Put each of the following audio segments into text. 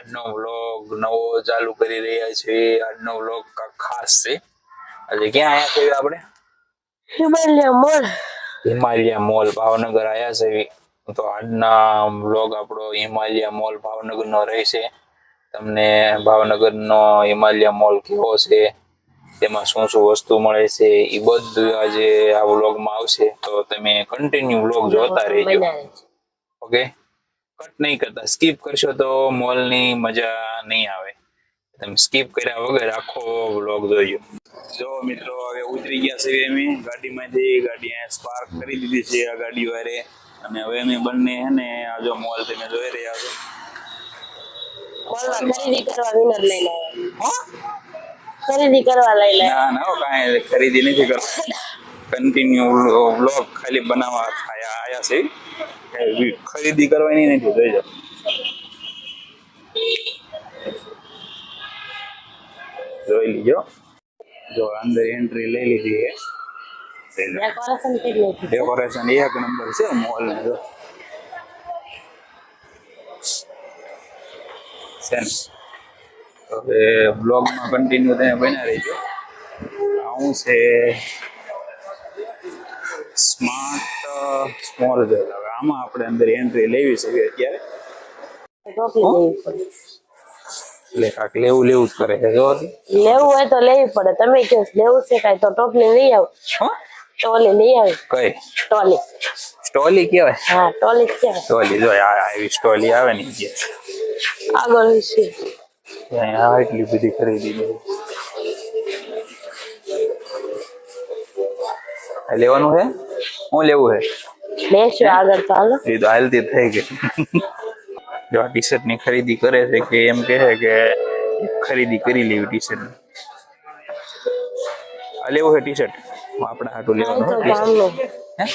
આજનો વ્લોગ નવો ચાલુ કરી રહ્યા છે. આજનો વ્લોગ ખાસ છે. આજે ક્યાં આયા છે આપણે? હિમાલય મોલ. હિમાલય મોલ ભાવનગર આયા છે. તો આજના વ્લોગ આપણો હિમાલય મોલ ભાવનગર નો રહેશે તમને ભાવનગર નો હિમાલય મોલ કેવો છે? તેમાં શું શું વસ્તુ મળે છે? એ બધું આજે આ વ્લોગમાં આવશે. તો તમે કન્ટિન્યુ વ્લોગ જોતા રહેજો. ઓકે કટ નહીં કરતા. સ્કીપ કરશો તો મોલની મજા નહીં આવે. તમે સ્કીપ કર્યા વગર આખો વ્લોગ જોજો. જો મિત્રો હવે ઉતરી ગયા છે અમે. ગાડીમાંથી ગાડી અહીંયા સ્પાર્ક કરી દીધી છે આ ગાડી વારે. અને હવે અમે બંને છે ને આ જો મોલ તમે જોઈ રહ્યા છો. મોલમાં ખરીદી કરવા વિનર ખરીદી કરવા લઈને ના ના કાંઈ ખરીદી નથી કરતા. કન્ટિન્યુ વ્લોગ ખાલી બનાવવા આયા છે ખરીદી કરવાની નથી જોઈ જોઈ લીજો જો અંદર એન્ટ્રી લઈ લીધી છે ડેકોરેશન કરી નાખ્યું ડેકોરેશન એક નંબર છે મોલ ને જો છે ને તો હવે બ્લોગમાં કન્ટિન્યુ તમે બન્યા રહેજો આ હું છે સ્માર્ટ સ્મોલ વેલ હવે આમાં આપણે અંદર એન્ટ્રી લેવી છે અત્યારે? લેવી એટલે લેવું લેવું જ કરે છે જો લેવું હોય તો લેવી પડે. તમે કહો લેવું છે કાંઈ તો ટોપલી લઈ આવ. ટોલી લઈ આવી. કઈ? ટોલી. સ્ટોલી કેવાય હા ટોલી જ કહેવાય. સ્ટોલી જો આ આવી સ્ટોલી આવે ને જે આગળ છે અહીંયા એટલી બધી ખરીદી છે. લેવાનું છે? હું લેવું છે? લેશું આગળ તો હાલો એ તો હાલતી થઈ ગઈ જો આ ટી શર્ટ ની ખરીદી કરે છે કે એમ કહે છે કે ખરીદી કરી લેવી ટી શર્ટ આ લેવું છે ટી શર્ટ આપણા હાટું લેવાનું તો ટી શર્ટ ગામનું હે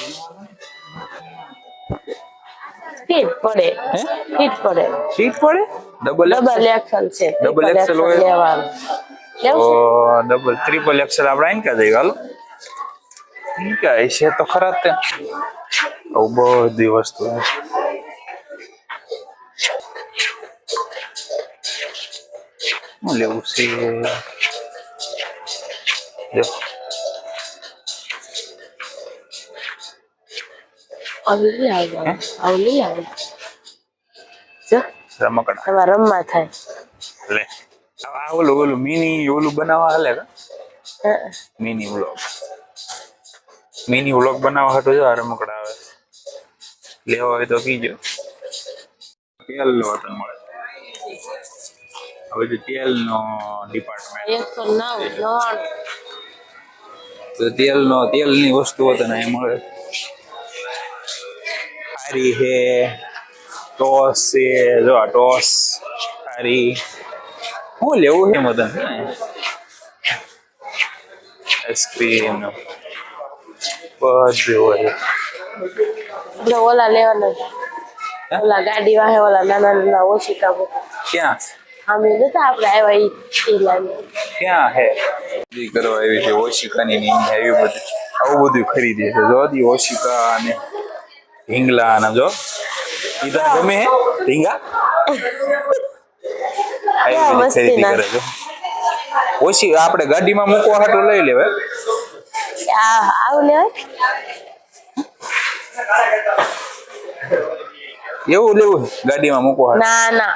ફીટ પડે હે ફીટ પડે સીટ પડે ડબલ ડબલ એક્સલ છે Double Triple XL હોય? લેવાનું તો લેવું ડબલ ટ્રિપલ એક્સેલ આપણે આઈને ક્યાં જઈએ હાલો ક્યાં છે તો ખરા જ તે આવું બધી વસ્તુ શું લેવું છે? જો. આવું આવું જો રમકડા. તમારે રમવા થાય. લે. ઓલું ઓલું મિની ઓલું બનાવવા હાલે. Mini vlog. મિની વ્લોગ બનાવવા હાટુ જો આ રમકડા. લેવા હોય તો કીજો તેલ નો વતન મળે હવે જો તેલ નો ડિપાર્ટમેન્ટ એકસો નવ નવ્વાણું તો તેલ નો તેલ ની વસ્તુઓ તને અહીં મળે ખારી છે ટોસ છે જો આ ટોસ ખારી શું લેવું છે મદન આઈસ્ક્રીમ બધું હોય આપણે ઓલા લેવાના ઓલા ગાડી વાહે ઓલા નાના નાના ઓછી કાબુ ક્યાં? આમે નતા આપણે આવ્યા ઈ લાવી ક્યાં હે? ખરીદી કરવા આવી છે ઓશિકાની ની આવી બધું. આવું બધું ખરીદે છે. જો દી ઓશિકા અને હિંગલા અને જો. ઈ તને ગમે હે? હિંગા આવી ખરીદી ના. કરે છે. ઓછી આપણે ગાડીમાં મૂકવા હાટું લઈ લેવાય. આવું લેવાય? એવું લેવું ગાડીમાં હાટું ના ના.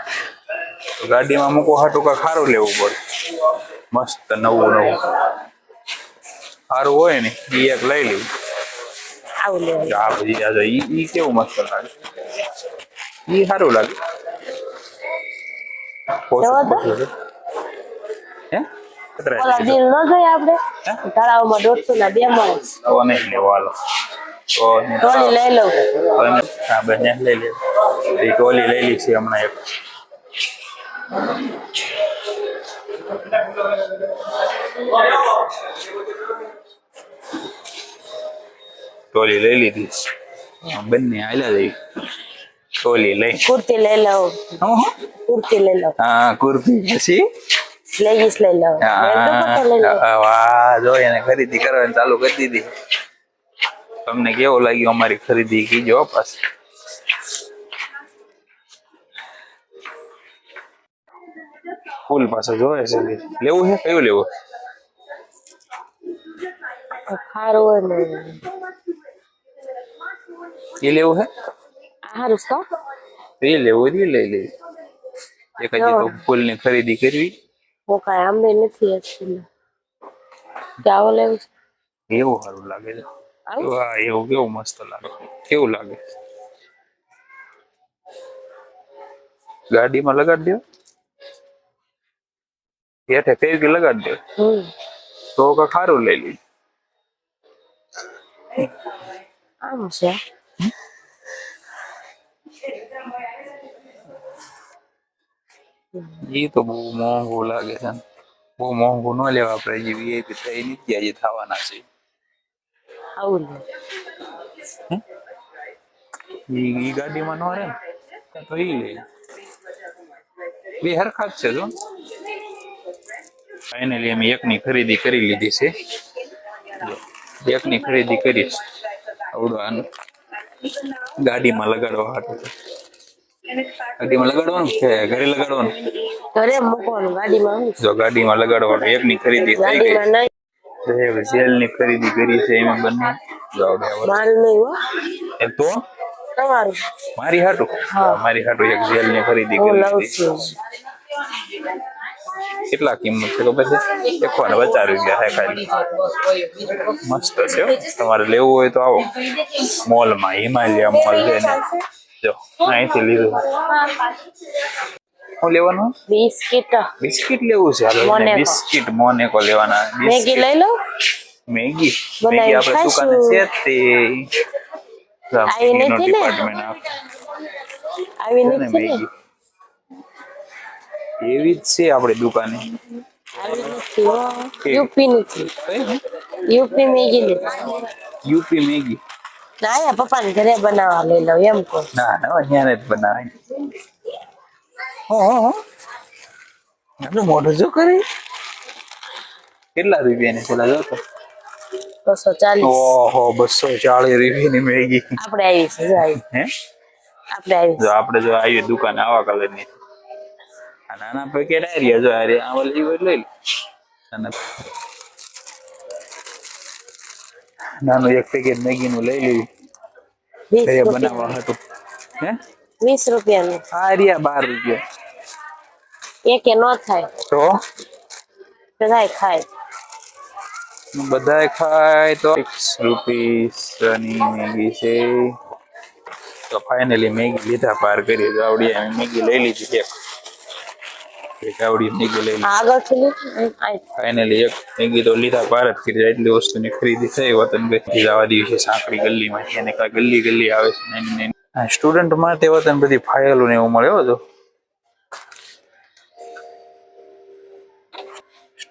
ગાડીમાં મૂકવા હાટું કાંઈ ખારું લેવું પડે. મસ્ત નવું નવું. સારું હોય ને એ એક લઈ લેવું. આવું લેવાય આ બધી આ ઈ ઈ કેવું મસ્ત લાગે. ઈ સારું લાગે. હે? કેટલા ઓલા ન ગઈ આપણે? તળાવમાં દોઢસો ના બે મળે નહીં લેવો ટોલી લઈ લઉં. હા બંને લઈ લે. એ ટોલી લઈ લી છે હમણાં એક. લઈ લીધી. બંને આયલા જઈ ટોલી લઈ. કુર્તી લઈ લઉં. હું? કુર્તી લઈ લઉં. હા કુર્તી પછી? લેગીસ લઈ લઉં. વાહ જો એને ખરીદી કરવાની ચાલુ કરી દીધી. તમને કેવો લાગ્યો અમારી ખરીદી કીજો પાછી ફૂલ પાસે જોવે છે લેવું છે કયું લેવું ખારું એ લેવું છે હારું કા એ લેવું એ લઈ લે એક જ તો ફૂલ ની ખરીદી કરવી ઓ કાય આંબે નથી એક્ચ્યુઅલી ક્યાં લેવું એવું સારું લાગે છે વાહ એવું કેવું મસ્ત લાગે. કેવું લાગે? ગાડીમાં લગાડી દો હેઠે ફેરકી લગાડી દો તો કા ખારું લઈ લીધું આમ છે? એ તો બહુ મોંઘું લાગે છે. બહુ મોંઘું ન લેવા આપણે જે વીઆઈપી થઈ નથી જે થવાના છે. આવું લે ઈ ઈ ગાડીમાં ન રહે ને તો ઈ લે બે હરખા જ છે જો ફાઇનલી અમે એકની ખરીદી કરી લીધી છે જો, એકની ખરીદી કરી છે. આવડું આનું ગાડીમાં લગાડવા હાટું છે. ગાડીમાં લગાડવાનું કે ઘરે લગાડવાનું ઘરે મૂકવાનું ગાડીમાં હું જો ગાડીમાં લગાડવાનું એકની ખરીદી થઈ ગઈ નહીં જેલની ખરીદી કરી છે એમાં બંને. મારું નહીં હો. એ તો? તમારું. મારી હાટુ? મારી હાટુ એક જેલની ખરીદી કરી છું. કેટલા કિંમત છે ખબર છે? એકસો ને પચાસ રૂપિયા થાય ખાલી. મસ્ત છે તમારે લેવું હોય તો આવો. મોલમાં હિમાલયા મોલ છે ને. જો અહીંથી લીધું. શું લેવાનું બિસ્કિટ બિસ્કિટ લેવું છે હાલો મોનેકો. બિસ્કિટ મોનેકો લેવાના મેગી બિસ્કિટ લઈ લઉં મેગી બનાવી મેગી આપણે દુકાને ખાઈશું. છે જ તે જો આવી મેગીનો નથી ને? ડિપાર્ટમેન્ટ આ આવી છે ને નથી ને મેગી એવી જ છે આપણે દુકાને આવી નથી હો યુપી નથી કઈ યુપી મેગી નથી યુપી મેગી ના આયા પપ્પાને ઘરે બનાવવા લઈ લઉં એમ કહું ના ના અહીંયા જ બનાવાય હો હો હો આનું મોઢું જો કરે કેટલા રૂપિયાની પેલા જો તો બસો ચાલીસ ઓહો બસો ચાલીસ રૂપિયાની મેગી આપણે આવી છે જો આવી હે આપણે આવી જો આપણે જો આવી દુકાન આવા કલરની આ નાના પેકેટ આર્યા જો આરે આ ઓલી હોય લઈ લે નાના નાનું એક પેકેટ મેગી નું લઈ લેવી વીસ ઘરે રૂપિયા બનાવવા હતું હે વીસ રૂપિયાનું આ રહ્યા બાર રૂપિયા એકે ન થાય. તો? બધાય ખાય. બધાય ખાય તો રૂપીસની મેગી છે. તો ફાઇનલી મેગી લીધા પાર કરી તો આવડી અમે મેગી લઈ લીધી એક એક આવડી મેગી લઈ લીધી. આગળથી લીધું? આ ફાઇનલી એક મેગી તો લીધા પાર જ કરી એટલી વસ્તુની ખરીદી થઈ વતન ગઈ જવા દિવસે સાંકડી ગલ્લીમાં એને કાંઈ ગલ્લી ગલ્લી આવે છે સ્ટુડન્ટ માટે વતન બધી ફાઇલો ને એવું મળ્યો હો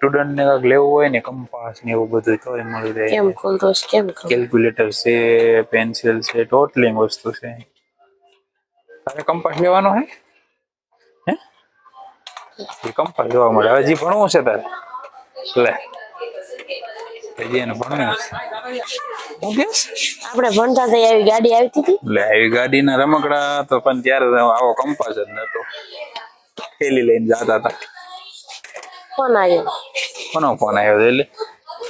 સ્ટુડન્ટ ને કાંઈક લેવું હોય ને કંપાસ ને એવું બધું તોય મળી રહે. કેમ ખોલતો કેમ કેલ્ક્યુલેટર છે પેન્સિલ છે ટોટલી વસ્તુ છે. તારે કંપાસ લેવાનો હે? હે? એ કંપાસ જોવા મળે. હજી ભણવું છે તારે? લે. હજી એને ભણવું છે. હું આપણે ભણતા આવી ગાડી આવતી હતી. લે આવી ગાડીના રમકડા તો પણ ત્યારે આવો કંપાસ જ નતો. થેલી લઈને જતા હતા. કોણ આવ્યો કોનો ફોન આવ્યો છે એટલે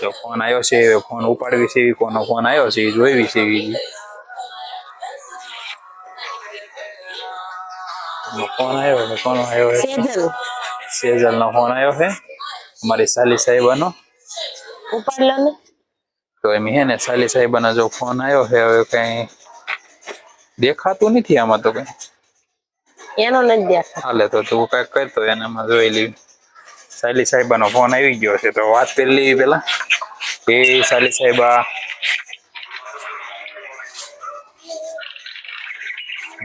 જો ફોન આવ્યો છે એ ફોન ઉપાડવી છે એવી કોનો ફોન આવ્યો છે એ જોઈવી છે એવી ફોન આવ્યો છે કોનો આવ્યો છે સેજલ સેજલ નો ફોન આવ્યો છે અમારી સાલી સાહેબાનો ઉપાડ લો ને તો એમ હે ને સાલી સાહેબાનો જો ફોન આવ્યો છે હવે કઈ દેખાતું નથી આમાં તો કઈ એનો નથી દેખા હાલે તો તું કઈક કરતો એનામાં જોઈ લેવી સાલી સાહેબાનો ફોન આવી ગયો છે. તો વાત કરી લેવી પેલા એ સાયલી સાહેબા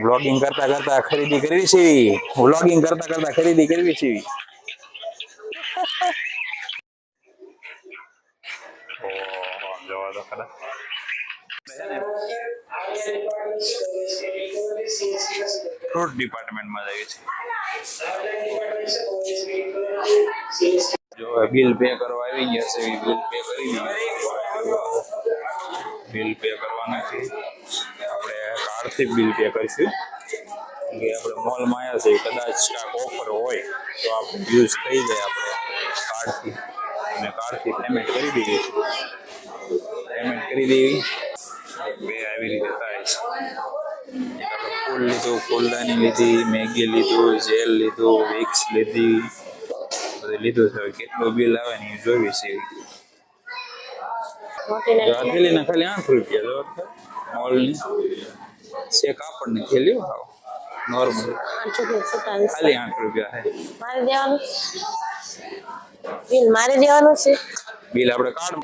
વ્લોગિંગ કરતા કરતા ખરીદી કરવી છે. વ્લોગિંગ કરતા કરતા ખરીદી કરવી છે. જોવો તો ખરા. ફ્રૂટ ડિપાર્ટમેન્ટમાં જઈએ છે. જો બિલ પે કરવા આવી ગયા છે બિલ પે કરી બિલ પે કરવાના છે આપણે કાર્ડથી બિલ પે કરીશું કે આપણે મોલમાં આવ્યા છે કદાચ કાંઈક ઓફર હોય તો આપણે યુઝ થઈ જાય આપણે કાર્ડથી અને કાર્ડથી પેમેન્ટ કરી દઈએ પેમેન્ટ કરી દેવી બે આવી રીતે થાય છે એક આપણે ફૂલ લીધું ફૂલદાની લીધી મેગી લીધું જેલ લીધું વિક્સ લીધી બધું લીધું છે હવે કેટલું બિલ આવે ને એ જોવી છે મોટી જો આ થેલીના ખાલી આઠ રૂપિયા જો મોલની છે કાપડની થેલીઓ હાવ નોર્મલ આઠસો થી સત્તાવીસ ખાલી આઠ રૂપિયા છે મારે દેવાનું બિલ મારે દેવાનું છે બિલ આપણે કાર્ડ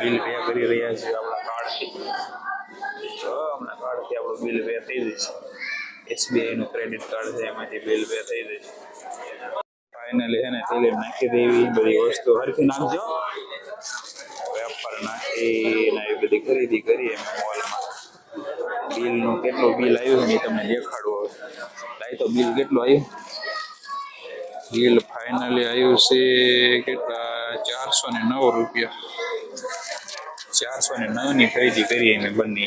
બિલ પે કરી રહ્યા છીએ આપણા કાર્ડથી તો હમણાં કાર્ડથી આપણું બિલ પે થઈ જશે એસબીઆઈ નું ક્રેડિટ કાર્ડ છે એમાંથી બિલ પે થઈ જશે ફાઇનલી છે ને થેલી નાખી દેવી બધી વસ્તુ હરખી નાખજો વેપાર નાખી ને એવી બધી ખરીદી કરીએ અમે મોલમાં બિલનું કેટલું બિલ આવ્યું છે ને એ તમને દેખાડવું હવે લાઈ તો બિલ કેટલું આવ્યું બિલ ફાઇનલી આવ્યું છે કેટલા ચારસો ને નવ રૂપિયા ચારસો ને નવ ની ખરીદી કરીએ અમે બંને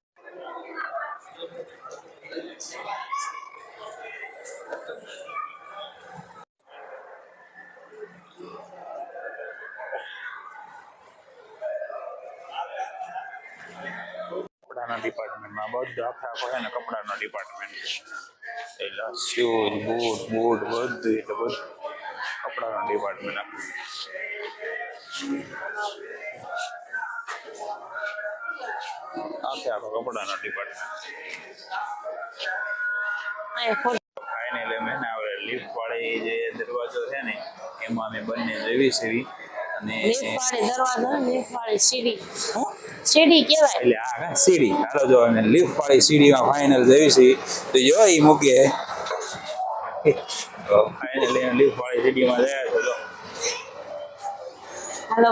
ડિપાર્ટમેન્ટમાં બધું આખા આખો છે ને કપડાનો ડિપાર્ટમેન્ટ એટલે શૂઝ બૂટ બૂટ બધું એટલે બધું કપડાનો ડિપાર્ટમેન્ટ આખું આખે આખો કપડાનો ડિપાર્ટમેન્ટ અહીંયા ખોટ ફાઇનલી અમે ને આપણે લિફ્ટ વાળી જે દરવાજો છે ને એમાં અમે બંને જેવી સેવી છે. તો જો એ વાળી સીડીમાં હાલો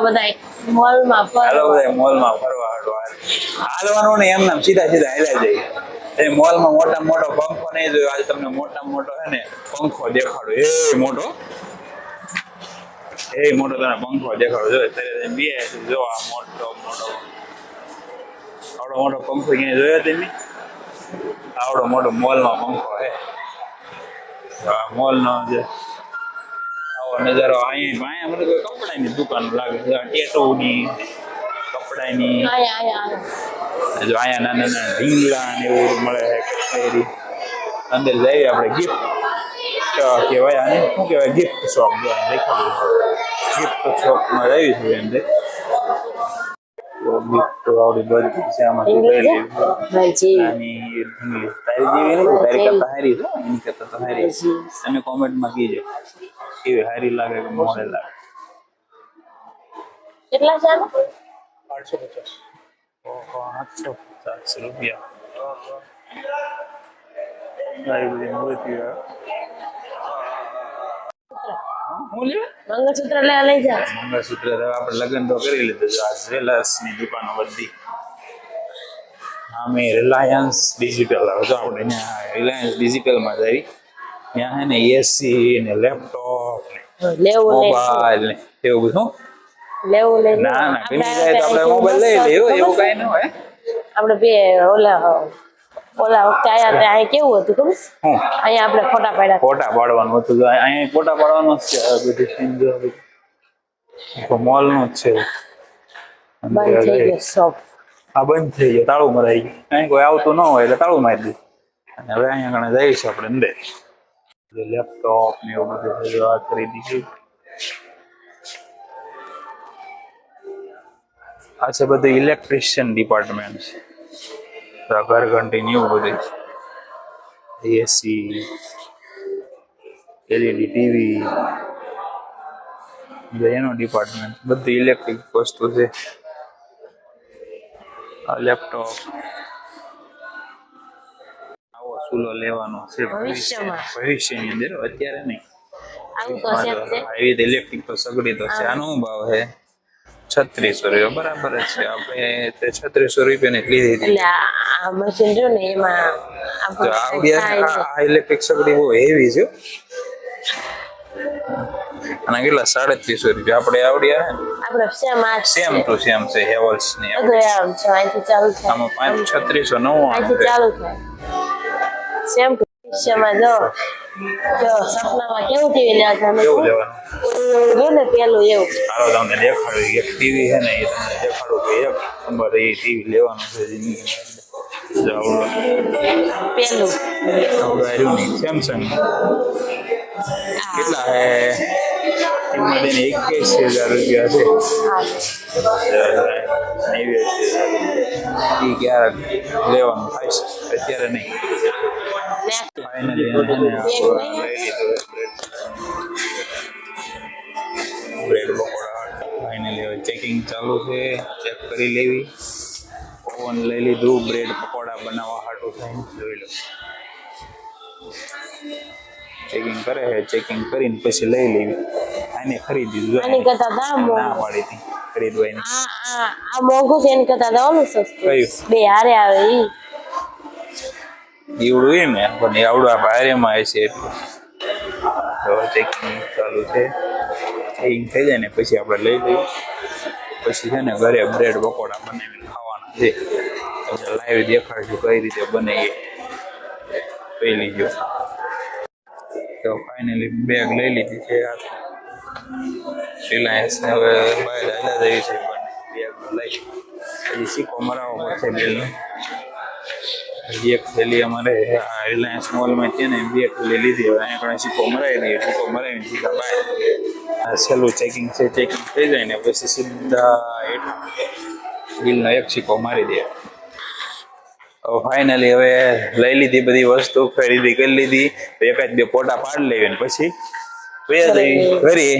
મોલમાં હાલો મોલમાં ફરવા હાલવાનું ને એમ નામ સીધા સીધા હેલા જઈએ એ મોલમાં મોટા મોટો પંખો નહીં જોયો. આજે તમને મોટા મોટો હે ને પંખો દેખાડો. એ મોટો. એ મોટો તને પંખો દેખાડો જો અત્યારે બે જો આ મોટો મોટો. આવડો મોટો પંખો ક્યાંય જોયો તમે? આવડો મોટો મોલમાં પંખો હે. આ મોલનો જે આવો નજારો અહીંયા અહીંયા મને કોઈ કપડાની દુકાન લાગે. છે ટેટોની કપડાની. જો અહીંયા નાના નાના ઢીંગલા ને એવું મળે છે અંદર જઈએ આપણે ગિફ્ટ કહેવાય આને. શું કહેવાય? ગિફ્ટ શોપ જો લખેલું છે. ગિફ્ટ શોપમાં રહ્યું ગિફ્ટ આવડી બધી. છે? આમાંથી લઈ લેવી તારી જેવી નથી તારી કરતા હારી છે? એની કરતા તો હારી. તમે કોમેન્ટમાં કીજો. કેવી હારી લાગે કે મોડે લાગે? કેટલા છે આઠસો પચાસ. આઠસો પચાસ રૂપિયા. મૂર્તિઓ હું. લે મંગળસૂત્ર લેવા લઈ જા મંગળસૂત્ર તો આપણે લગ્ન તો કરી લીધું છે. આ જ્વેલર્સની દુકાનો બધી. અમે રિલાયન્સ ડિજિટલ હવે જો આપણે ત્યાં રિલાયન્સ ડિજિટલમાં જઈ ત્યાં હે ને એસી ને લેપટોપ ને લેવું મોબાઈલ ને એવું બધું. લેવું લઈ ના ના પેલી જાય તો આપણે મોબાઈલ લઈ લઈએ એવું એવું કઈ ન હોય. આપણે બે ઓલા ઓલા વખતે આયા ત્યાં અહીં કેવું હતું ખબર? અહીંયા આપણે ફોટા પાડ્યા. ફોટા પાડવાનું હતું અહીંયા ફોટા પાડવાનું જ છે બધી સીન જો મોલનું જ છે. બંધ થઈ ગયો શોપ આ બંધ થઈ ગયો. તાળું મરાઈ ગયું. અહીં કોઈ આવતું ન હોય એટલે તાળું મારી દીધું અને હવે અહીંયા કણે જઈશું આપણે અંદર. લેપટોપ ને એવું બધું આ ખરીદી છે આ છે બધું ઇલેક્ટ્રિશિયન ડિપાર્ટમેન્ટ છે આ ઘર ઘંટી ને એવું બધું એસી એલઈડી ટીવી એનો ડિપાર્ટમેન્ટ બધી ઇલેક્ટ્રિક વસ્તુ છે આ લેપટોપ આવો ચૂલો લેવાનો છે ભવિષ્યમાં. ભવિષ્યની અંદર અત્યારે નહીં આવું તો છે જ તે. એવી રીતે ઇલેક્ટ્રિક તો સગડી તો છે આનો શું ભાવ છે છત્રીસો રૂપિયા બરાબર છે. આપણે તે છત્રીસો રૂપિયાની લીધી હતી. આ આ મશીન રહ્યું ને એમાં જો આપણે આવડી થાય છે. આ ઇલેક્ટ્રિક સગડી બહુ હેવી છે. અને કેટલા? સાડત્રીસો રૂપિયા. આપણે આવડી આવે આપણે સેમ ટુ સેમ છે. હેવલ્સની આમ છે અહીંથી ચાલુ થાય. આમાં પાંચ છત્રીસો નવ્વાણું ચાલુ થાય. સેમ ભવિષ્યમાં જો જો સપનામાં કેવું ટીવી લેવા કેવું હતું? લેવાનું. ને પેલું એવું. હાલો તમને દેખાડું. એક ટીવી છે ને એ તમને દેખાડું કે એક નંબર એ ટીવી લેવાનું છે પેલું. સેમસંગ કેટલા હે કિંમત એની એકવીસ હજાર રૂપિયા છે. નેવ્યાસી હજાર લેવાનું થાય છે અત્યારે નહીં. બ્રેડ પકોડા ફાઇનલી હવે ચેકિંગ ચાલુ છે ચેક કરી લેવી. ઓવન લઈ લીધું બ્રેડ પકોડા બનાવવા હાટું થઈને જોઈ લો. ચેકિંગ કરે છે ચેકિંગ કરીને પછી લઈ લેવી. આને ખરીદી દીધું આની કરતા દામ ના. પાડી હતી ખરીદવાની. આ આ મોંઘું છે એની કરતા તો ઓલું સસ્તું? બે હારે આવે ઈ. એવડું એમ ને પણ એ આવડું આ ભારેમાં આવે છે એટલું તો ચેકિંગ ચાલુ છે ચેકિંગ થઈ જાય ને પછી આપણે લઈ લઈએ પછી છે ને ઘરે બ્રેડ પકોડા બનાવીને ખાવાના છે તમને લાઈવ દેખાડશું કઈ રીતે બને એ જોઈ લીજો તો ફાઇનલી બેગ લઈ લીધી છે આ રિલાયન્સ ને હવે બહાર હાલ્યા જઈ છે પણ બેગ લઈ હજી સિક્કો મરાવવો પડશે બિલનો હજી એક થેલી અમારે રિલાયન્સ મોલમાં છે ને બે થેલી લીધી હવે. અહીંયા ઘણા સિક્કો મરાવી દઈએ સિક્કો મરાવીને સીધા બહાર છેલ્લું ચેકિંગ છે ચેકિંગ થઈ જાય ને પછી સીધા બિલનો એક સિક્કો મારી દે. ફાઇનલી હવે લઈ લીધી બધી વસ્તુ ખરીદી કરી લીધી. એકાદ બે ફોટા પાડી લેવી ને પછી જઈ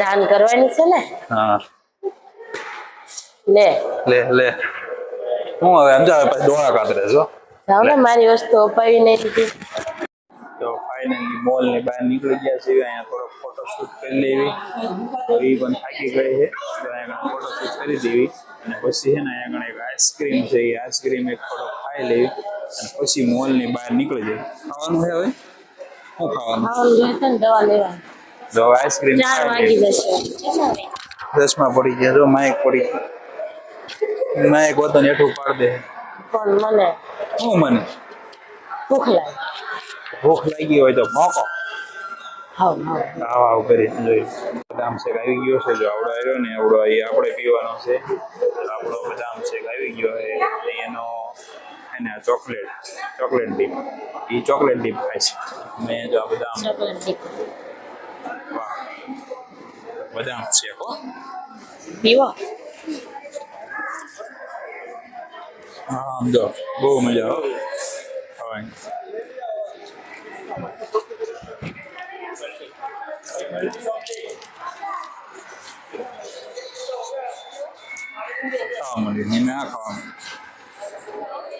જાન કરવાની છે ને? હા. લે. લે લે. હું હવે સમજાવે પછી દોડા કાતરે છો. જાવ ને મારી વસ્તુ અપાવી નહીં દીધી તો ફાઇનલી મોલની બહાર નીકળી ગયા છે અહીંયા થોડો ફોટો શૂટ કરી લેવી. તો એ પણ થાકી ગઈ છે તો અહીંયા ફોટો શૂટ કરી દેવી. અને પછી છે ને અહીંયા આગળ એક આઈસ્ક્રીમ છે એ આઈસ્ક્રીમ એક થોડો ખાઈ લેવી. અને પછી મોલની બહાર નીકળી જાય ખાવાનું છે હવે? શું ખાવાનું? દવા લેવાની. તો આઈસ્ક્રીમ જશે. દસમાં પડી ગયા જો માઇક પડી ગયું. માઇક વતન હેઠું પાડ દે. પણ મને શું મને? ભૂખ લાગે. ભૂખ લાગી હોય તો મોકો હાવ હાવ. આવ આવ કરી જોઈ બદામ શેક આવી ગયો છે જો આવડો આવ્યો ને આવડો એ આપણે પીવાનો છે. આપણો બદામ શેક આવી ગયો છે એનો એને ચોકલેટ ચોકલેટ ડીપ. એ ચોકલેટ ડીપ ખાય છે. મેં જો આ બદામ ચોકલેટ ડીપ. બદામ શેક હો. પીવો. હા આમ જો બહુ મજા હો ખાવાની ખાવા માંડી ને આ ખાવા માંડી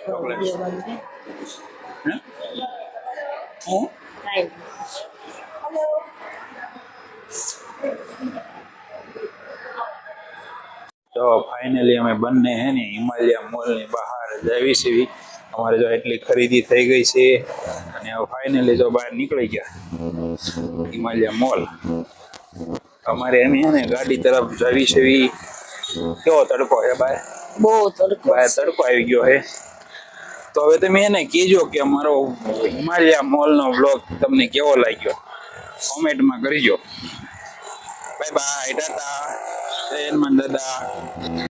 ચોકલેટ વિડીયો બંધ કર. હે હું કાંઈ નહીં. તો ફાઇનલી અમે બંને હે ને હિમાલયા મોલની બહાર જાવી છે અમારે જો એટલી ખરીદી થઈ ગઈ છે અને ફાઇનલી જો બહાર નીકળી ગયા. હિમાલયા મોલ અમારે એમ ને ગાડી તરફ જાવી છે કેવો તડકો છે બાય બહુ તડકો બાય તડકો આવી ગયો છે. તો હવે તમે એને કહેજો કે અમારો હિમાલયા મોલનો બ્લોગ તમને કેવો લાગ્યો? કોમેન્ટમાં કરજો. Bye bye tata. જય હનુમાન દાદા.